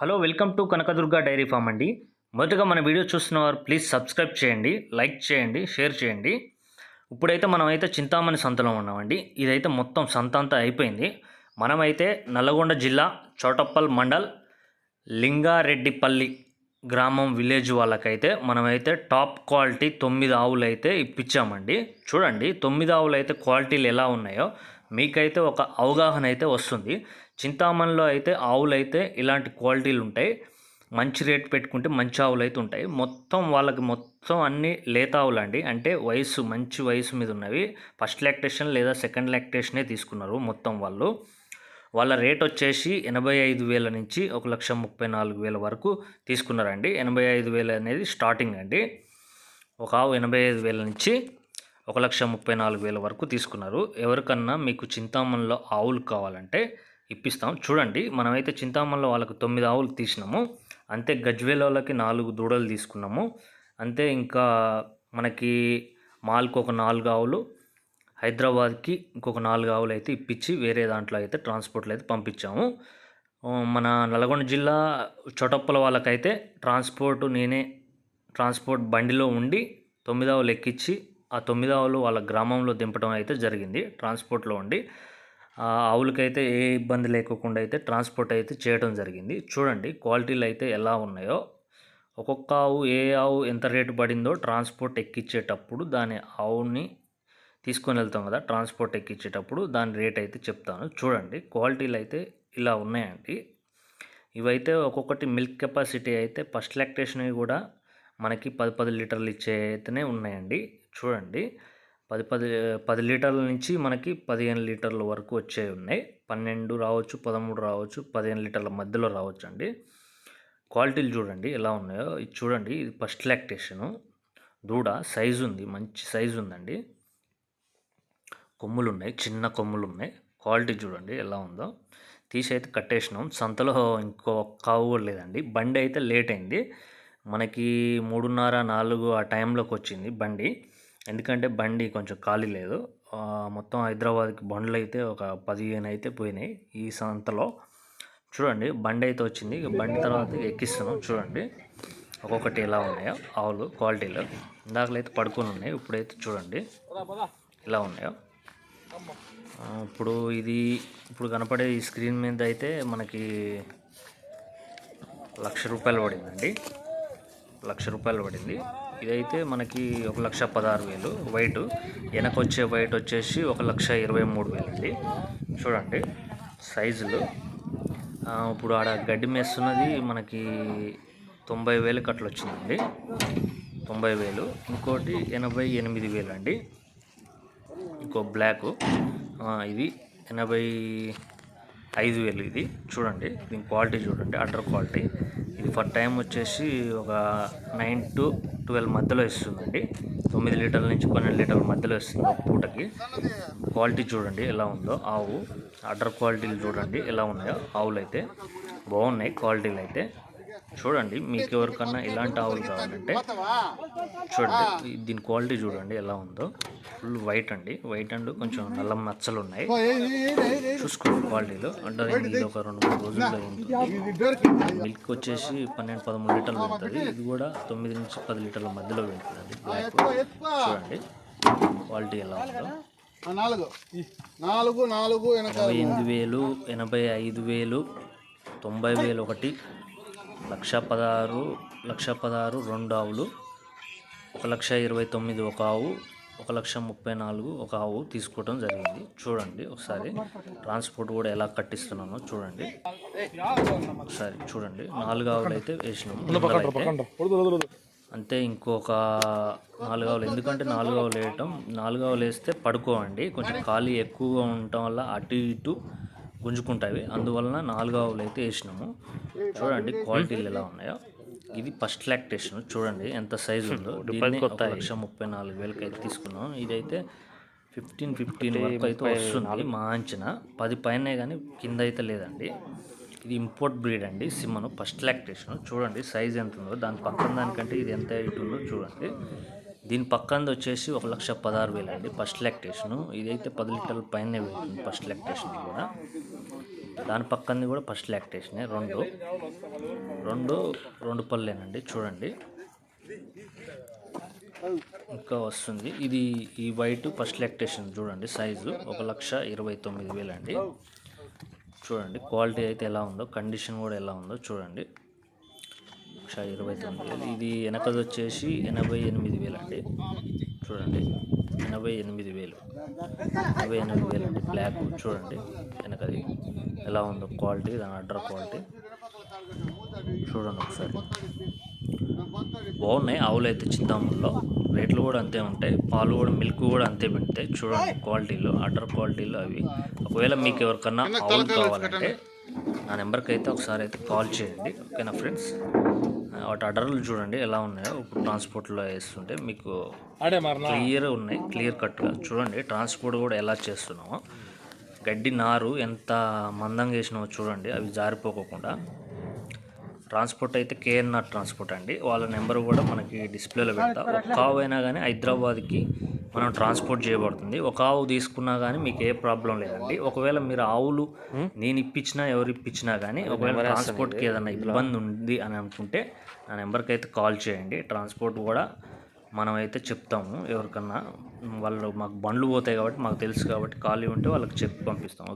Hello welcome to Kanakadurga dairy farm అండి. మొదటగా మన వీడియో చూస్తున్న వారు ప్లీజ్ సబ్స్క్రైబ్ చేయండి లైక్ చేయండి షేర్ చేయండి. ఇప్పుడైతే మనం అయితే చింతామణి సంతలో ఉన్నామండి. ఇదైతే మొత్తం సంత అంతా అయిపోయింది. మనమైతే నల్లగొండ జిల్లా చోటప్పల్ మండల్ లింగారెడ్డిపల్లి గ్రామం విలేజ్ వాళ్ళకైతే మనమైతే టాప్ క్వాలిటీ తొమ్మిది ఆవులు అయితే ఇప్పించామండి. చూడండి తొమ్మిది ఆవులు అయితే క్వాలిటీలు ఎలా ఉన్నాయో మీకైతే ఒక అవగాహన అయితే వస్తుంది. చింతామణిలో అయితే ఆవులు అయితే ఇలాంటి క్వాలిటీలు ఉంటాయి మంచి రేట్ పెట్టుకుంటే మంచి ఆవులు అయితే ఉంటాయి మొత్తం వాళ్ళకి మొత్తం అన్ని లేత ఆవులు అండి అంటే వయసు మంచి వయసు మీద ఉన్నవి ఫస్ట్ లాక్టేషన్ లేదా సెకండ్ లాక్టేషనే తీసుకున్నారు మొత్తం వాళ్ళు. వాళ్ళ రేట్ వచ్చేసి ఎనభై ఐదు వేల నుంచి ఒక లక్ష ముప్పై నాలుగు వేల వరకు తీసుకున్నారండి. ఎనభై ఐదు వేలు అనేది స్టార్టింగ్ అండి. ఒక ఆవు ఎనభై ఐదు వేల నుంచి ఒక లక్ష ముప్పై నాలుగు వేల వరకు తీసుకున్నారు. ఎవరికన్నా మీకు చింతామణిలో ఆవులు కావాలంటే ఇప్పిస్తాం. చూడండి మనమైతే చింతామణిలో వాళ్ళకి తొమ్మిది ఆవులు తీసినాము. అంతే గజ్వేల్ వాళ్ళకి నాలుగు దూడలు తీసుకున్నాము. అంతే ఇంకా మనకి మాల్కి ఒక నాలుగు ఆవులు హైదరాబాద్కి ఇంకొక నాలుగు ఆవులు అయితే ఇప్పించి వేరే దాంట్లో అయితే ట్రాన్స్పోర్ట్లో అయితే పంపించాము. మన నల్గొండ జిల్లా చోటప్పల వాళ్ళకైతే ట్రాన్స్పోర్ట్ నేనే ట్రాన్స్పోర్ట్ బండిలో ఉండి తొమ్మిది ఆవులు ఎక్కించి ఆ తొమ్మిదావులు వాళ్ళ గ్రామంలో దింపడం అయితే జరిగింది ట్రాన్స్పోర్ట్లో ఉండి. ఆవులకైతే ఏ ఇబ్బంది లేకుండా అయితే ట్రాన్స్పోర్ట్ అయితే చేయడం జరిగింది. చూడండి క్వాలిటీలు అయితే ఎలా ఉన్నాయో. ఒక్కొక్క ఆవు ఏ ఆవు ఎంత రేటు పడిందో ట్రాన్స్పోర్ట్ ఎక్కించేటప్పుడు దాని ఆవుని తీసుకొని వెళ్తాం కదా ట్రాన్స్పోర్ట్ ఎక్కించేటప్పుడు దాని రేట్ అయితే చెప్తాను. చూడండి క్వాలిటీలు అయితే ఇలా ఉన్నాయండి. ఇవైతే ఒక్కొక్కటి మిల్క్ కెపాసిటీ అయితే ఫస్ట్ లాక్టేషన్ కూడా మనకి పది పది లీటర్లు ఇచ్చే అయితేనే ఉన్నాయండి. చూడండి పది పది పది లీటర్ల నుంచి మనకి పదిహేను లీటర్ల వరకు వచ్చే ఉన్నాయి. పన్నెండు రావచ్చు పదమూడు రావచ్చు పదిహేను లీటర్ల మధ్యలో రావచ్చు అండి క్వాలిటీలు చూడండి ఎలా ఉన్నాయో. ఇది చూడండి ఇది ఫస్ట్ లాక్టేషను. దూడ సైజు ఉంది మంచి సైజు ఉందండి. కొమ్ములు ఉన్నాయి చిన్న కొమ్ములు ఉన్నాయి. క్వాలిటీ చూడండి ఎలా ఉందో. తీసి అయితే కట్టేసినాం. సంతలో ఇంకో కావు కూడా లేదండి. బండి అయితే లేట్ అయింది. మనకి మూడున్నర నాలుగు ఆ టైంలోకి వచ్చింది బండి. ఎందుకంటే బండి కొంచెం ఖాళీ లేదు. మొత్తం హైదరాబాద్కి బండ్లు అయితే ఒక పదిహేను అయితే పోయినాయి ఈ సంతలో. చూడండి బండి అయితే వచ్చింది. ఇక బండి తర్వాత ఎక్కిస్తున్నాం. చూడండి ఒక్కొక్కటి ఎలా ఉన్నాయో ఆవులు క్వాలిటీలో. ఇందాకలు అయితే పడుకొని ఉన్నాయి ఇప్పుడైతే చూడండి ఎలా ఉన్నాయో. ఇప్పుడు ఇది ఇప్పుడు కనపడే ఈ స్క్రీన్ మీద అయితే మనకి లక్ష రూపాయలు పడిందండి. లక్ష రూపాయలు పడింది. ఇదైతే మనకి ఒక లక్ష పదహారు వేలు వైట్ వెనకొచ్చే వైట్ వచ్చేసి ఒక లక్ష ఇరవై మూడు వేలు అండి చూడండి సైజులు ఇప్పుడు ఆడ గడ్డి మేస్తున్నది మనకి తొంభై వేలు కట్లు వచ్చిందండి తొంభై వేలు. ఇంకోటి ఎనభై ఎనిమిది వేలు అండి ఇంకో బ్లాక్ ఇది ఎనభై ఐదు వేలు ఇది. చూడండి దీని క్వాలిటీ చూడండి అండర్ క్వాలిటీ ఇది ఫర్ టైం వచ్చేసి ఒక నైన్ టు ట్వెల్వ్ మధ్యలో ఇస్తుందండి తొమ్మిది లీటర్ల నుంచి పన్నెండు లీటర్ల మధ్యలో ఇస్తుంది ఒక పూటకి. క్వాలిటీ చూడండి ఎలా ఉందో. ఆవు అడ్డర్ క్వాలిటీలు చూడండి ఎలా ఉన్నాయో. ఆవులు అయితే బాగున్నాయి క్వాలిటీలు అయితే చూడండి మీకు ఎవరికన్నా ఇలాంటి ఆవులు కావాలంటే చూడండి దీని క్వాలిటీ చూడండి ఎలా ఉందో. ఫుల్ వైట్ అండి. వైట్ అండ్ కొంచెం నల్ల మచ్చలు ఉన్నాయి చూసుకోండి క్వాలిటీలో. అంటే ఇది ఒక రెండు మూడు రోజుల్లో ఉంటుంది. మిల్క్ వచ్చేసి పన్నెండు పదమూడు లీటర్లు ఉంటుంది. ఇది కూడా తొమ్మిది నుంచి పది లీటర్ల మధ్యలో బ్లాక్ చూడండి క్వాలిటీ ఎలా ఉందో. నాలుగు. ఎనభై ఎనిమిది వేలు ఎనభై ఐదు వేలు తొంభై వేలు ఒకటి. లక్ష పదహారు లక్ష పదహారు రెండు ఆవులు ఒక లక్ష ఇరవై తొమ్మిది ఒక ఆవు ఒక లక్ష ముప్పై నాలుగు ఒక ఆవు తీసుకోవడం జరిగింది. చూడండి ఒకసారి. ట్రాన్స్పోర్ట్ కూడా ఎలా కట్టిస్తున్నానో చూడండి. ఒకసారి చూడండి. నాలుగు ఆవులు అయితే వేసినాము. అంతే ఇంకొక నాలుగు ఆవులు. ఎందుకంటే నాలుగు ఆవులు వేయటం నాలుగు ఆవులు వేస్తే పడుకోవండి. కొంచెం ఖాళీ ఎక్కువగా ఉండటం వల్ల అటు ఇటు గుంజుకుంటాయి. అందువలన నాలుగు ఆవులు అయితే వేసినాము. చూడండి క్వాలిటీలు ఎలా ఉన్నాయో. ఇది ఫస్ట్ లాక్టేషన్. చూడండి ఎంత సైజు ఉందో. ఒక లక్ష ముప్పై నాలుగు వేలకి అయితే తీసుకున్నాం. ఇదైతే ఫిఫ్టీన్ ఫిఫ్టీన్ వరకు అయితే వస్తుంది. మా అంచనా. పది పైనే కానీ కింద అయితే లేదండి. ఇది ఇంపోర్ట్ బ్రీడ్ అండి. సిమ్మను ఫస్ట్ లాక్టేషన్. చూడండి సైజ్ ఎంత ఉందో. దాని పక్కన దానికంటే ఇది ఎంత ఉందో చూడండి. దీని పక్కన వచ్చేసి ఒక లక్ష పదహారు వేలు అండి ఫస్ట్ లాక్టేషను ఇదైతే పది లీటర్ల పైన వెళ్తుంది ఫస్ట్ లాక్టేషన్ కూడా. దాని పక్కనది కూడా ఫస్ట్ లాక్టేషనే రెండు. రెండు రెండు పళ్ళేనండి చూడండి. ఇంకా వస్తుంది. ఇది ఈ వైట్ ఫస్ట్ లాక్టేషన్ చూడండి సైజు ఒక లక్ష ఇరవై తొమ్మిది వేలండి చూడండి క్వాలిటీ అయితే ఎలా ఉందో కండిషన్ కూడా ఎలా ఉందో చూడండి. లక్ష ఇరవై తొమ్మిది వేలు. ఇది వెనకది వచ్చేసి ఎనభై ఎనిమిది వేలు అండి. చూడండి. ఎనభై ఎనిమిది వేలు. ఎనభై ఎనిమిది వేలు అండి. బ్లాక్ చూడండి. వెనకది ఎలా ఉందో క్వాలిటీ దాని అడ్డర్ క్వాలిటీ చూడండి ఒకసారి. బాగున్నాయి. ఆవులు అయితే చింతామణిలో రేట్లు కూడా అంతే ఉంటాయి. పాలు కూడా మిల్క్ కూడా అంతే పెడతాయి చూడండి క్వాలిటీలో అడ్డర్ క్వాలిటీలో అవి. ఒకవేళ మీకు ఎవరికన్నా ఆవులు కావాలంటే నా నెంబర్కి అయితే ఒకసారి అయితే కాల్ చేయండి. ఓకేనా ఫ్రెండ్స్ వాటి అడ్డర్లు చూడండి ఎలా ఉన్నాయో. ఇప్పుడు ట్రాన్స్పోర్ట్లో వేస్తుంటే మీకు క్లియర్ ఉన్నాయి క్లియర్ కట్గా. చూడండి ట్రాన్స్పోర్ట్ కూడా ఎలా చేస్తున్నామో. గడ్డి నారు ఎంత మందంగా వేసినామో చూడండి అవి జారిపోకుండా ట్రాన్స్పోర్ట్ అయితే కేఎన్ఆర్ ట్రాన్స్పోర్ట్ అండి. వాళ్ళ నెంబర్ కూడా మనకి డిస్ప్లేలో పెడతా. ఒక ఆవు అయినా కానీ హైదరాబాద్కి మనం ట్రాన్స్పోర్ట్ చేయబడుతుంది. ఒక ఆవు తీసుకున్నా కానీ మీకు ఏ ప్రాబ్లం లేదండి. ఒకవేళ మీరు ఆవులు నేను ఇప్పించినా ఎవరు ఇప్పించినా కానీ ఒకవేళ ట్రాన్స్పోర్ట్కి ఏదైనా ఇబ్బంది ఉంది అని అనుకుంటే నా నెంబర్కి అయితే కాల్ చేయండి. ట్రాన్స్పోర్ట్ కూడా మనం అయితే చెప్తాము. ఎవరికన్నా వాళ్ళు మాకు బండ్లు పోతాయి కాబట్టి మాకు తెలుసు కాబట్టి ఖాళీ ఉంటే వాళ్ళకి చెప్పి పంపిస్తాం